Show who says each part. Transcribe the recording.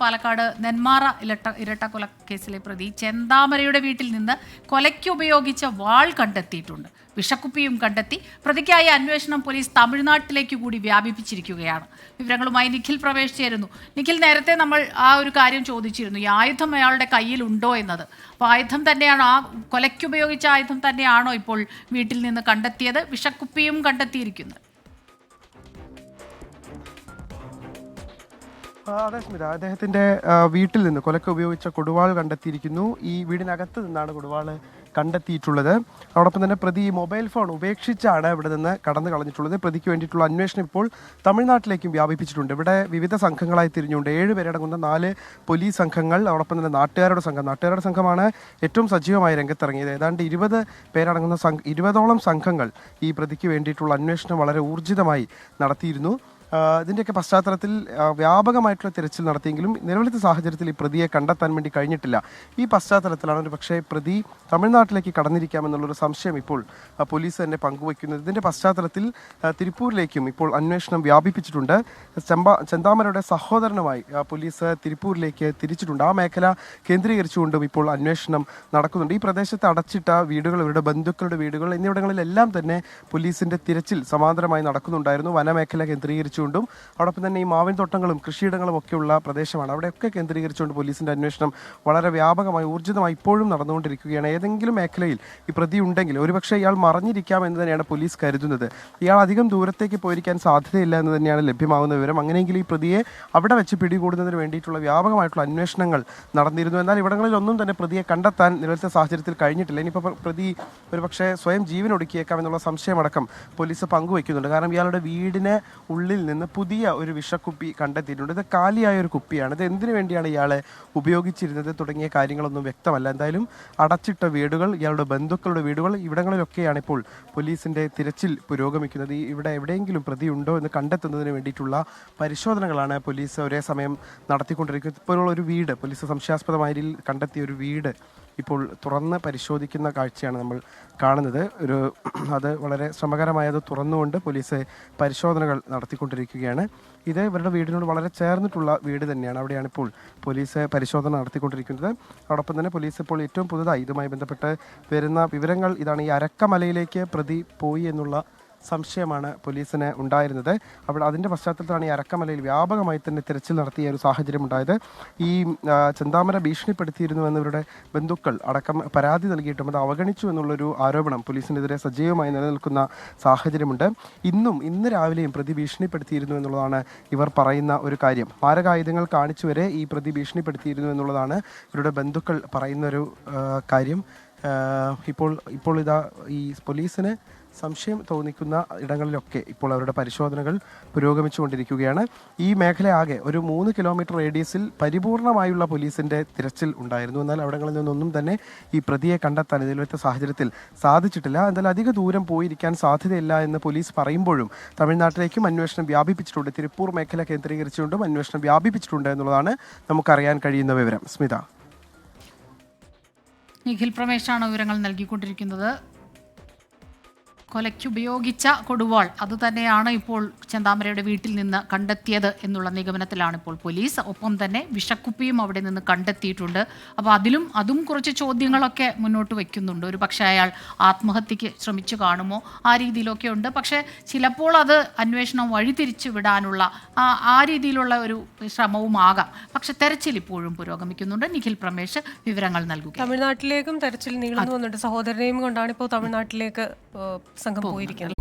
Speaker 1: പാലക്കാട് നെന്മാറ ഇരട്ട ഇരട്ടക്കൊല കേസിലെ പ്രതി ചെന്താമരയുടെ വീട്ടിൽ നിന്ന് കൊലയ്ക്ക് ഉപയോഗിച്ച വാൾ കണ്ടെത്തിയിട്ടുണ്ട്. വിഷക്കുപ്പിയും കണ്ടെത്തി പ്രതിക്കായി അന്വേഷണം പോലീസ് തമിഴ്നാട്ടിലേക്ക് കൂടി വ്യാപിപ്പിച്ചിരിക്കുകയാണ്. വിവരങ്ങളുമായി നിഖിൽ പ്രവേശിച്ചിരുന്നു നിഖിൽ നേരത്തെ നമ്മൾ ആ ഒരു കാര്യം ചോദിച്ചിരുന്നു. ഈ ആയുധം അയാളുടെ കയ്യിലുണ്ടോ എന്നത്. അപ്പോൾ ആയുധം തന്നെയാണോ ആ കൊലയ്ക്കുപയോഗിച്ച ആയുധം തന്നെയാണോ ഇപ്പോൾ വീട്ടിൽ നിന്ന് കണ്ടെത്തിയത്? വിഷക്കുപ്പിയും കണ്ടെത്തിയിരിക്കുന്നത്.
Speaker 2: അതെ സ്മിത. അദ്ദേഹത്തിന്റെ വീട്ടിൽ നിന്ന് കൊലക്ക് ഉപയോഗിച്ച കൊടുവാൾ കണ്ടെത്തിയിരിക്കുന്നു. ഈ വീടിനകത്ത് നിന്നാണ് കൊടുവാൾ കണ്ടെത്തിയിട്ടുള്ളത്. അതോടൊപ്പം തന്നെ പ്രതി മൊബൈൽ ഫോൺ ഉപേക്ഷിച്ചാണ് ഇവിടെ നിന്ന് കടന്നു കളഞ്ഞിട്ടുള്ളത്. പ്രതിക്ക് വേണ്ടിയിട്ടുള്ള അന്വേഷണം ഇപ്പോൾ തമിഴ്നാട്ടിലേക്കും വ്യാപിപ്പിച്ചിട്ടുണ്ട്. ഇവിടെ വിവിധ സംഘങ്ങളായി തിരിഞ്ഞുകൊണ്ട് ഏഴ് പേരടങ്ങുന്ന നാല് പോലീസ് സംഘങ്ങൾ അതോടൊപ്പം തന്നെ നാട്ടുകാരുടെ സംഘം. നാട്ടുകാരുടെ സംഘമാണ് ഏറ്റവും സജീവമായി രംഗത്തിറങ്ങിയത്. ഏതാണ്ട് ഇരുപത് പേരടങ്ങുന്ന സംഘ ഇരുപതോളം സംഘങ്ങൾ ഈ പ്രതിക്ക് വേണ്ടിയിട്ടുള്ള അന്വേഷണം വളരെ ഊർജിതമായി നടത്തിയിരുന്നു. ഇതിന്റെയൊക്കെ പശ്ചാത്തലത്തിൽ വ്യാപകമായിട്ടുള്ള തിരച്ചിൽ നടത്തിയെങ്കിലും നിലവിലത്തെ സാഹചര്യത്തിൽ ഈ പ്രതിയെ കണ്ടെത്താൻ വേണ്ടി കഴിഞ്ഞിട്ടില്ല. ഈ പശ്ചാത്തലത്തിലാണ് ഒരു പക്ഷേ പ്രതി തമിഴ്നാട്ടിലേക്ക് കടന്നിരിക്കാമെന്നുള്ളൊരു സംശയം ഇപ്പോൾ പോലീസ് തന്നെ പങ്കുവയ്ക്കുന്നത്. ഇതിന്റെ പശ്ചാത്തലത്തിൽ തിരുപ്പൂരിലേക്കും ഇപ്പോൾ അന്വേഷണം വ്യാപിപ്പിച്ചിട്ടുണ്ട്. ചെമ്പ ചെന്താമരയുടെ സഹോദരനുമായി പോലീസ് തിരുപ്പൂരിലേക്ക് തിരിച്ചിട്ടുണ്ട്. ആ മേഖല കേന്ദ്രീകരിച്ചുകൊണ്ടും ഇപ്പോൾ അന്വേഷണം നടക്കുന്നുണ്ട്. ഈ പ്രദേശത്ത് അടച്ചിട്ട വീടുകൾ ഇവരുടെ ബന്ധുക്കളുടെ വീടുകൾ എന്നിവിടങ്ങളിലെല്ലാം തന്നെ പോലീസിന്റെ തിരച്ചിൽ സമാന്തരമായി നടക്കുന്നുണ്ടായിരുന്നു. വനമേഖല കേന്ദ്രീകരിച്ചുകൊണ്ടും അതോടൊപ്പം തന്നെ ഈ മാവിൻ തോട്ടങ്ങളും കൃഷിയിടങ്ങളും ഒക്കെയുള്ള പ്രദേശമാണ്. അവിടെയൊക്കെ കേന്ദ്രീകരിച്ചുകൊണ്ട് പോലീസിന്റെ അന്വേഷണം വളരെ വ്യാപകമായി ഊർജിതമായി ഇപ്പോഴും നടന്നുകൊണ്ടിരിക്കുകയാണ്. ഏതെങ്കിലും മേഖലയിൽ ഈ പ്രതി ഉണ്ടെങ്കിൽ ഒരുപക്ഷെ ഇയാൾ മറിഞ്ഞിരിക്കാം എന്ന് തന്നെയാണ് പോലീസ് കരുതുന്നത്. ഇയാൾ അധികം ദൂരത്തേക്ക് പോയിരിക്കാൻ സാധ്യതയില്ല എന്ന് തന്നെയാണ് ലഭ്യമാകുന്ന വിവരം. അങ്ങനെയെങ്കിൽ ഈ പ്രതിയെ അവിടെ വെച്ച് പിടികൂടുന്നതിന് വേണ്ടിയിട്ടുള്ള വ്യാപകമായിട്ടുള്ള അന്വേഷണങ്ങൾ നടന്നിരുന്നു. എന്നാൽ ഇവിടങ്ങളിലൊന്നും തന്നെ പ്രതിയെ കണ്ടെത്താൻ നിലവിലത്തെ സാഹചര്യത്തിൽ കഴിഞ്ഞിട്ടില്ല. ഇനിയിപ്പോൾ പ്രതി ഒരുപക്ഷെ സ്വയം ജീവൻ ഒടുക്കിയേക്കാം എന്നുള്ള സംശയമടക്കം പോലീസ് പങ്കുവയ്ക്കുന്നുണ്ട്. കാരണം ഇയാളുടെ വീടിന് ഉള്ളിൽ നിന്ന് പുതിയ ഒരു വിഷക്കുപ്പി കണ്ടെത്തിയിട്ടുണ്ട്. ഇത് കാലിയായ ഒരു കുപ്പിയാണ്. ഇത് എന്തിനു വേണ്ടിയാണ് ഇയാൾ ഉപയോഗിച്ചിരുന്നത് തുടങ്ങിയ കാര്യങ്ങളൊന്നും വ്യക്തമല്ല. എന്തായാലും അടച്ചിട്ട വീടുകൾ ഇയാളുടെ ബന്ധുക്കളുടെ വീടുകൾ ഇവിടങ്ങളിലൊക്കെയാണ് ഇപ്പോൾ പോലീസിന്റെ തിരച്ചിൽ പുരോഗമിക്കുന്നത്. ഇവിടെ എവിടെയെങ്കിലും പ്രതി ഉണ്ടോ എന്ന് കണ്ടെത്തുന്നതിന് വേണ്ടിയിട്ടുള്ള പരിശോധനകളാണ് പോലീസ് ഒരേ സമയം നടത്തിക്കൊണ്ടിരിക്കുന്നത്. ഇപ്പോഴുള്ള ഒരു വീട് പോലീസ് സംശയാസ്പദമായ രീതിയിൽ കണ്ടെത്തിയ ഒരു വീട് ഇപ്പോൾ തുറന്ന് പരിശോധിക്കുന്ന കാഴ്ചയാണ് നമ്മൾ കാണുന്നത്. ഒരു അത് വളരെ ശ്രമകരമായത് തുറന്നുകൊണ്ട് പോലീസ് പരിശോധനകൾ നടത്തിക്കൊണ്ടിരിക്കുകയാണ് ഇത് ഇവരുടെ വീടിനോട് വളരെ ചേർന്നിട്ടുള്ള വീട് തന്നെയാണ്. അവിടെയാണ് ഇപ്പോൾ പോലീസ് പരിശോധന നടത്തിക്കൊണ്ടിരിക്കുന്നത്. അതോടൊപ്പം തന്നെ പോലീസ് ഇപ്പോൾ ഏറ്റവും പുതുതായി ഇതുമായി ബന്ധപ്പെട്ട് വരുന്ന വിവരങ്ങൾ ഇതാണ്. ഈ അരക്കമലയിലേക്ക് പ്രതി പോയി എന്നുള്ള സംശയമാണ് പോലീസിന് ഉണ്ടായിരുന്നത്. അപ്പോൾ അതിന്റെ പശ്ചാത്തലത്തിലാണ് ഈ അരക്കമലയിൽ വ്യാപകമായി തന്നെ തിരച്ചിൽ നടത്തിയ ഒരു സാഹചര്യം ഉണ്ടായത്. ഈ ചന്താമര ഭീഷണിപ്പെടുത്തിയിരുന്നു എന്നിവരുടെ ബന്ധുക്കൾ അടക്കം പരാതി നൽകിയിട്ടും അത് അവഗണിച്ചു എന്നുള്ളൊരു ആരോപണം പോലീസിനെതിരെ സജീവമായി നിലനിൽക്കുന്ന സാഹചര്യമുണ്ട്. ഇന്നും ഇന്ന് രാവിലെയും പ്രതി ഭീഷണിപ്പെടുത്തിയിരുന്നു എന്നുള്ളതാണ് ഇവർ പറയുന്ന ഒരു കാര്യം. മാരകായുധങ്ങൾ കാണിച്ചു വരെ ഈ പ്രതി ഭീഷണിപ്പെടുത്തിയിരുന്നു എന്നുള്ളതാണ് ഇവരുടെ ബന്ധുക്കൾ പറയുന്നൊരു കാര്യം. ഇപ്പോൾ ഇപ്പോൾ ഇതാ ഈ പോലീസിന് സംശയം തോന്നിക്കുന്ന ഇടങ്ങളിലൊക്കെ ഇപ്പോൾ അവരുടെ പരിശോധനകൾ പുരോഗമിച്ചുകൊണ്ടിരിക്കുകയാണ്. ഈ മേഖല ആകെ ഒരു മൂന്ന് കിലോമീറ്റർ റേഡിയസിൽ പരിപൂർണമായുള്ള പോലീസിന്റെ തിരച്ചിൽ ഉണ്ടായിരുന്നു. എന്നാൽ അവിടങ്ങളിൽ നിന്നൊന്നും തന്നെ ഈ പ്രതിയെ കണ്ടെത്താൻ ഇതിലത്തെ സാഹചര്യത്തിൽ സാധിച്ചിട്ടില്ല. എന്നാൽ അധിക ദൂരം പോയിരിക്കാൻ സാധ്യതയില്ല എന്ന് പോലീസ് പറയുമ്പോഴും തമിഴ്നാട്ടിലേക്കും അന്വേഷണം വ്യാപിപ്പിച്ചിട്ടുണ്ട്. തിരുപ്പൂർ മേഖല കേന്ദ്രീകരിച്ചുകൊണ്ടും അന്വേഷണം വ്യാപിപ്പിച്ചിട്ടുണ്ട് എന്നുള്ളതാണ് നമുക്കറിയാൻ കഴിയുന്ന വിവരം. സ്മിത.
Speaker 1: നിഖിൽ പ്രമേശാണ് വിവരങ്ങൾ നൽകിക്കൊണ്ടിരിക്കുന്നത്. കൊലയ്ക്ക് ഉപയോഗിച്ച കൊടുവാൾ. അതുതന്നെയാണ് ഇപ്പോൾ ചെന്താമരയുടെ വീട്ടിൽ നിന്ന് കണ്ടെത്തിയത് എന്നുള്ള നിഗമനത്തിലാണ് ഇപ്പോൾ പോലീസ്. ഒപ്പം തന്നെ വിഷക്കുപ്പിയും അവിടെ നിന്ന് കണ്ടെത്തിയിട്ടുണ്ട്. അപ്പോൾ അതിലും അതും കുറച്ച് ചോദ്യങ്ങളൊക്കെ മുന്നോട്ട് വയ്ക്കുന്നുണ്ട് ഒരു പക്ഷേ അയാൾ ആത്മഹത്യക്ക് ശ്രമിച്ചു കാണുമോ? ആ രീതിയിലൊക്കെ ഉണ്ട്. പക്ഷേ ചിലപ്പോൾ അത് അന്വേഷണം വഴിതിരിച്ചു വിടാനുള്ള ആ ആ രീതിയിലുള്ള ഒരു ശ്രമവുമാകാം പക്ഷെ തെരച്ചിൽ ഇപ്പോഴും പുരോഗമിക്കുന്നുണ്ട്. നിഖിൽ പ്രമേശ് വിവരങ്ങൾ നൽകുക
Speaker 3: തമിഴ്നാട്ടിലേക്കും തെരച്ചിൽ നീളുന്നു വന്നിട്ട് സഹോദരനെയും കൊണ്ടാണ് ഇപ്പോൾ തമിഴ്നാട്ടിലേക്ക് സംഘം പോയിരിക്കുന്നത്